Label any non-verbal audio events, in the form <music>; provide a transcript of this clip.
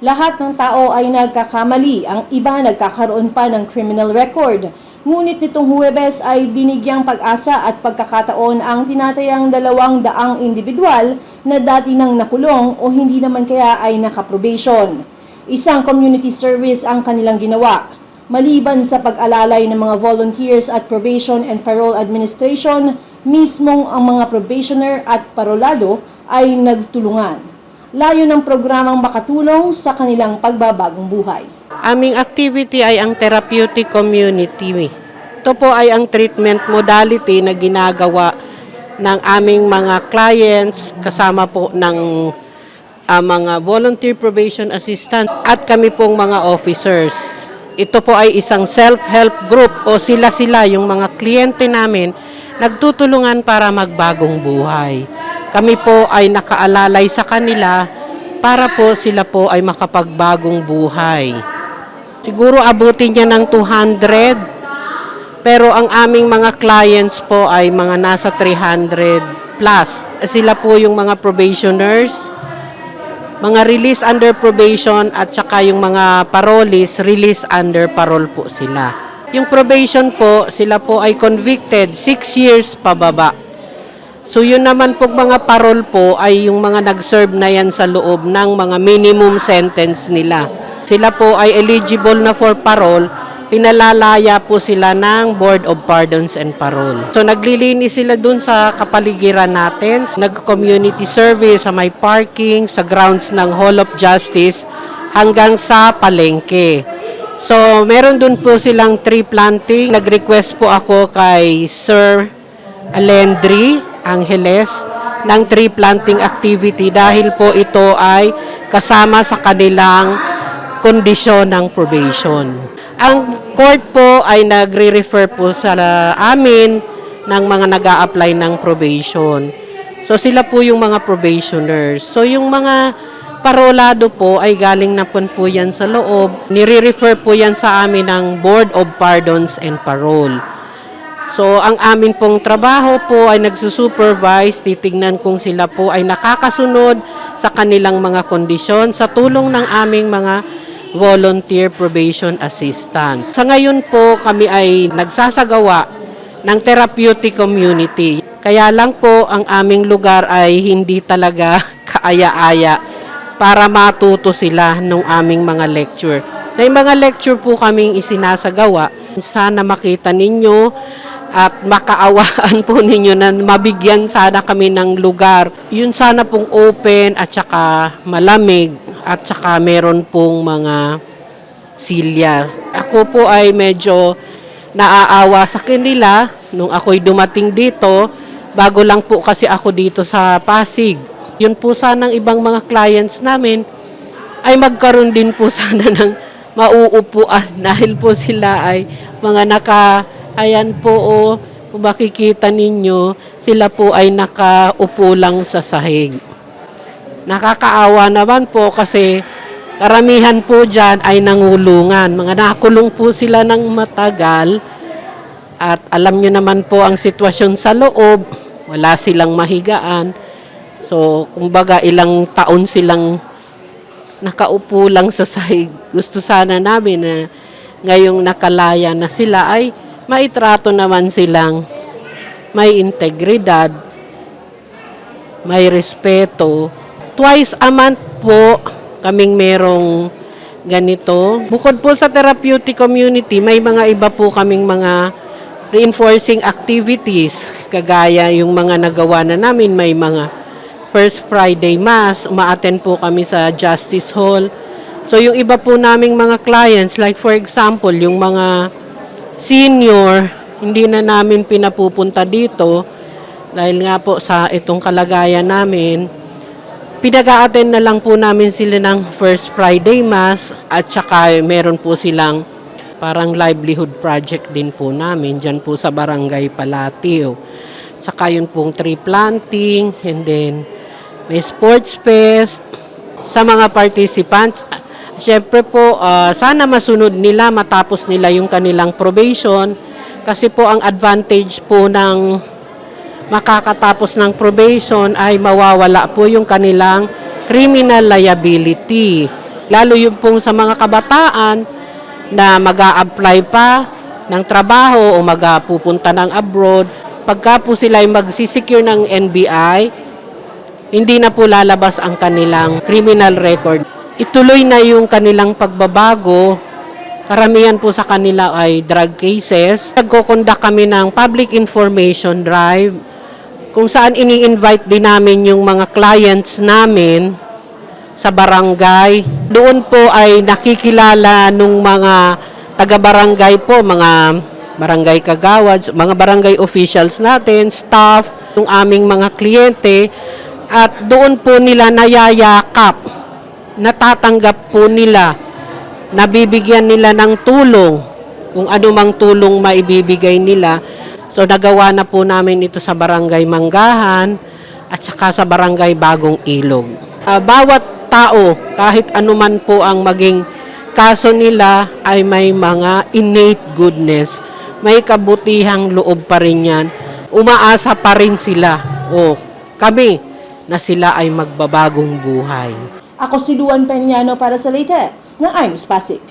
Lahat ng tao ay nagkakamali, ang iba nagkakaroon pa ng criminal record. Ngunit nitong Huwebes ay binigyang pag-asa at pagkakataon ang tinatayang dalawang daang individual na dati nang nakulong o hindi naman kaya ay nakaprobation. Isang community service ang kanilang ginawa. Maliban sa pag-alalay ng mga volunteers at probation and parole administration, mismong ang mga probationer at parolado ay nagtulungan. Layo ng programang makatulong sa kanilang pagbabagong buhay. Aming activity ay ang therapeutic community. Ito po ay ang treatment modality na ginagawa ng aming mga clients kasama po ng ah, mga volunteer probation assistant at kami pong mga officers. Ito po ay isang self-help group o sila-sila yung mga kliyente namin nagtutulungan para magbagong buhay. Kami po ay nakaalalay sa kanila para po sila po ay makapagbagong buhay. Siguro abutin niya ng 200, pero ang aming mga clients po ay mga nasa 300 plus. Sila po yung mga probationers, mga release under probation at saka yung mga parolees, release under parole po sila. Yung probation po, sila po ay convicted 6 years pababa. So yun naman po mga parol po ay yung mga nag-serve na yan sa loob ng mga minimum sentence nila. Sila po ay eligible na for parole, pinalalaya po sila ng Board of Pardons and Parole. So naglilinis sila dun sa kapaligiran natin, nag-community service sa may parking, sa grounds ng Hall of Justice, hanggang sa palengke. So meron dun po silang tree planting. Nag-request po ako kay Sir Alendri Angeles ng tree planting activity dahil po ito ay kasama sa kanilang kondisyon ng probation. Ang court po ay nagre-refer po sa amin ng mga nag apply ng probation. So sila po yung mga probationers. So yung mga parolado po ay galing na po, yan sa loob. Nire-refer po yan sa amin ng Board of Pardons and Parole. So, ang amin pong trabaho po ay nagsusupervise, titignan kung sila po ay nakakasunod sa kanilang mga kondisyon sa tulong ng aming mga volunteer probation assistants. Sa ngayon po, kami ay nagsasagawa ng therapeutic community. Kaya lang po, ang aming lugar ay hindi talaga <laughs> kaaya-aya para matuto sila ng aming mga lecture. May mga lecture po kaming isinasagawa. Sana makita ninyo at makaawaan po ninyo na mabigyan sana kami ng lugar. Yun sana pong open at saka malamig at saka meron pong mga silya. Ako po ay medyo naaawa sa kanila nung ako'y dumating dito. Bago lang po kasi ako dito sa Pasig. Yun po sanang ibang mga clients namin ay magkaroon din po <laughs> sana ng mauupuan dahil po sila ay mga naka Ayan po, oh, kung makikita ninyo, sila po ay nakaupo lang sa sahig. Nakakaawa naman po kasi karamihan po dyan ay nangulungan. Mga nakulong po sila ng matagal at alam nyo naman po ang sitwasyon sa loob. Wala silang mahigaan. So, kumbaga ilang taon silang nakaupo lang sa sahig. Gusto sana namin na ngayong nakalaya na sila ay maitrato naman silang may integridad, may respeto. Twice a month po kaming merong ganito. Bukod po sa therapeutic community, may mga iba po kaming mga reinforcing activities. Kagaya yung mga nagawa na namin, may mga First Friday Mass, umaattend po kami sa Justice Hall. So yung iba po naming mga clients, like for example, yung mga senior, hindi na namin pinapupunta dito dahil nga po sa itong kalagayan namin. Pinag-a-attend na lang po namin sila ng First Friday Mass at saka meron po silang parang livelihood project din po namin dyan po sa Barangay Palatio. Saka yun pong tree planting and then may sports fest sa mga participants. Siyempre po, ah, sana masunod nila, matapos nila yung kanilang probation. Kasi po ang advantage po ng makakatapos ng probation ay mawawala po yung kanilang criminal liability. Lalo yung pong sa mga kabataan na mag apply pa ng trabaho o mag-pupunta ng abroad. Pagka po sila ay magsisecure ng NBI, hindi na po lalabas ang kanilang criminal record. Ituloy na yung kanilang pagbabago. Karamihan po sa kanila ay drug cases. Nagkoconduct kami ng public information drive kung saan ini-invite din namin yung mga clients namin sa barangay. Doon po ay nakikilala nung mga taga-barangay po, mga barangay kagawad, mga barangay officials natin, staff, yung aming mga kliyente at doon po nila nayayakap, natatanggap po nila, nabibigyan nila ng tulong, kung ano mang tulong maibibigay nila. So nagawa na po namin ito sa barangay Manggahan at saka sa barangay Bagong Ilog. Ah, bawat tao, kahit anuman po ang maging kaso nila ay may mga innate goodness. May kabutihang loob pa rin yan. Umaasa pa rin sila. O kami na sila ay magbabagong buhay. Ako si Luan Peñano para sa latest na I'm Pasig.